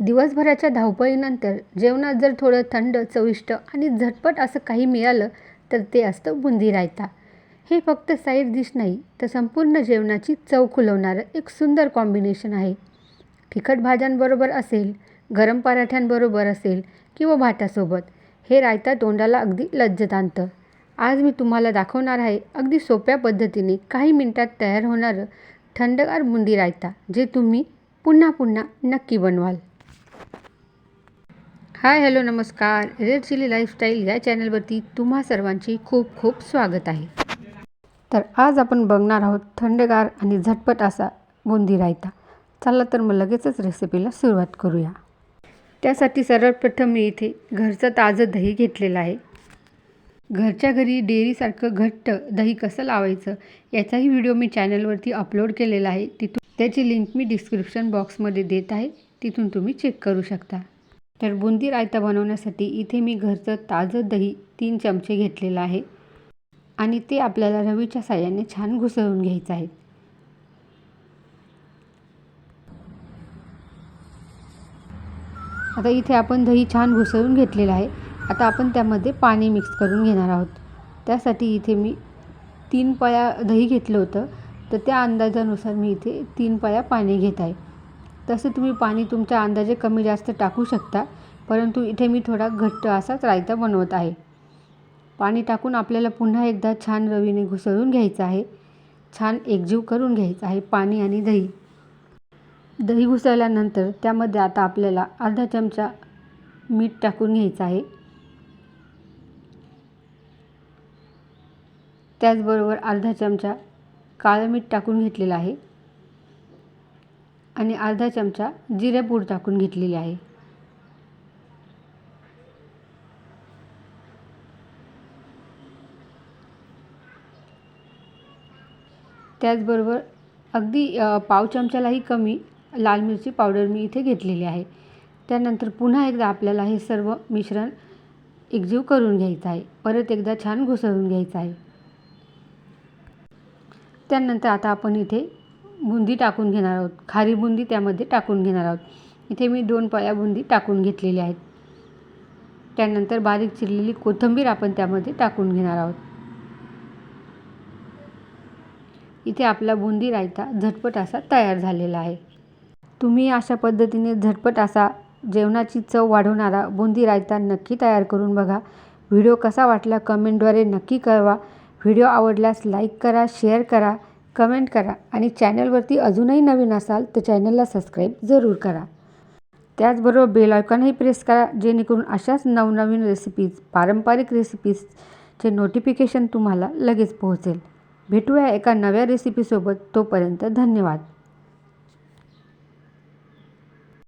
दिवसभराच्या धावपळीनंतर जेवणात जर थोडं थंड चविष्ट आणि झटपट असं काही मिळालं तर ते असतं बुंदी रायता. हे फक्त साईड डिश नाही तर संपूर्ण जेवणाची चव खुलवणारं एक सुंदर कॉम्बिनेशन आहे. तिखट भाज्यांबरोबर असेल गरम पराठ्यांबरोबर असेल किंवा भातासोबत हे रायता तोंडाला अगदी लज्जत आणतं. आज मी तुम्हाला दाखवणार आहे अगदी सोप्या पद्धतीने काही मिनटात तयार होणारं थंडगार बुंदी रायता जे तुम्ही पुन्हा पुन्हा नक्की बनवाल. हाय हॅलो नमस्कार. रेड चिली लाईफस्टाईल या चॅनलवरती तुम्हा सर्वांची खूप खूप स्वागत आहे. तर आज आपण बघणार आहोत थंडगार आणि झटपट असा बुंदी रायता. चला तर मग लगेचच रेसिपीला सुरुवात करूया. त्यासाठी सर्वप्रथम मी इथे घरचं ताजं दही घेतलेलं आहे. घरच्या घरी डेअरीसारखं घट्ट दही कसं लावायचं याचाही व्हिडिओ मी चॅनलवरती अपलोड केलेला आहे. तिथून त्याची लिंक मी डिस्क्रिप्शन बॉक्समध्ये देत आहे. तिथून तुम्ही चेक करू शकता. तर बुंदी रायता बनवण्यासाठी इथे मी घरचं ताजं दही तीन चमचे घेतलेलं आहे. आणि ते आपल्याला रवीच्या साह्याने छान घुसळून घ्यायचं आहे. आता इथे आपण दही छान घुसळून घेतलेलं आहे. आता आपण त्यामध्ये पाणी मिक्स करून घेणार आहोत. त्यासाठी इथे मी तीन पळ्या दही घेतलं होतं. तर त्या अंदाजानुसार मी इथे तीन पळ्या पाणी घेत आहे. तसं तुम्ही पाणी तुमच्या अंदाजे कमी जास्त टाकू शकता परंतु इथे मी थोडा घट्ट असाच रायता बनवत आहे. पाणी टाकून आपल्याला पुन्हा एकदा छान रवीने घुसळून घ्यायचं आहे. छान एकजीव करून घ्यायचं आहे पाणी आणि दही. दही घुसळल्यानंतर त्यामध्ये आता आपल्याला अर्धा चमचा मीठ टाकून घ्यायचं आहे. त्याचबरोबर अर्धा चमचा काळं मीठ टाकून घेतलेलं आहे. आणि अर्धा चमचा जिरेपूड टाकून घेतलेली आहे. त्याचबरोबर अगदी पाव चमच्यालाही कमी लाल मिरची पावडर मी इथे घेतलेली आहे. त्यानंतर पुन्हा एकदा आपल्याला हे सर्व मिश्रण एकजीव करून घ्यायचं आहे. परत एकदा छान घुसळून घ्यायचं आहे. त्यानंतर आता आपण इथे बुंदी टाकून घेणार आहोत. खारी बुंदी त्यामध्ये टाकून घेणार आहोत. इथे मी दोन पळ्या बुंदी टाकून घेतलेल्या आहेत. त्यानंतर बारीक चिरलेली कोथिंबीर आपण त्यामध्ये टाकून घेणार आहोत. इथे आपला बुंदी रायता झटपट असा तयार झालेला आहे. तुम्ही अशा पद्धतीने झटपट असा जेवणाची चव वाढवणारा बुंदी रायता नक्की तयार करून बघा. व्हिडिओ कसा वाटला कमेंटद्वारे नक्की कळवा. व्हिडिओ आवडल्यास लाईक करा शेअर करा. कमेंट करा आणि चॅनलवरती अजूनही नवीन असाल तर चॅनलला सबस्क्राईब जरूर करा. त्याचबरोबर बेल आयकॉनही प्रेस करा जेणेकरून अशाच नवनवीन रेसिपीज पारंपरिक रेसिपीजचे नोटिफिकेशन तुम्हाला लगेच पोहोचेल. भेटूया एका नव्या रेसिपीसोबत तोपर्यंत धन्यवाद.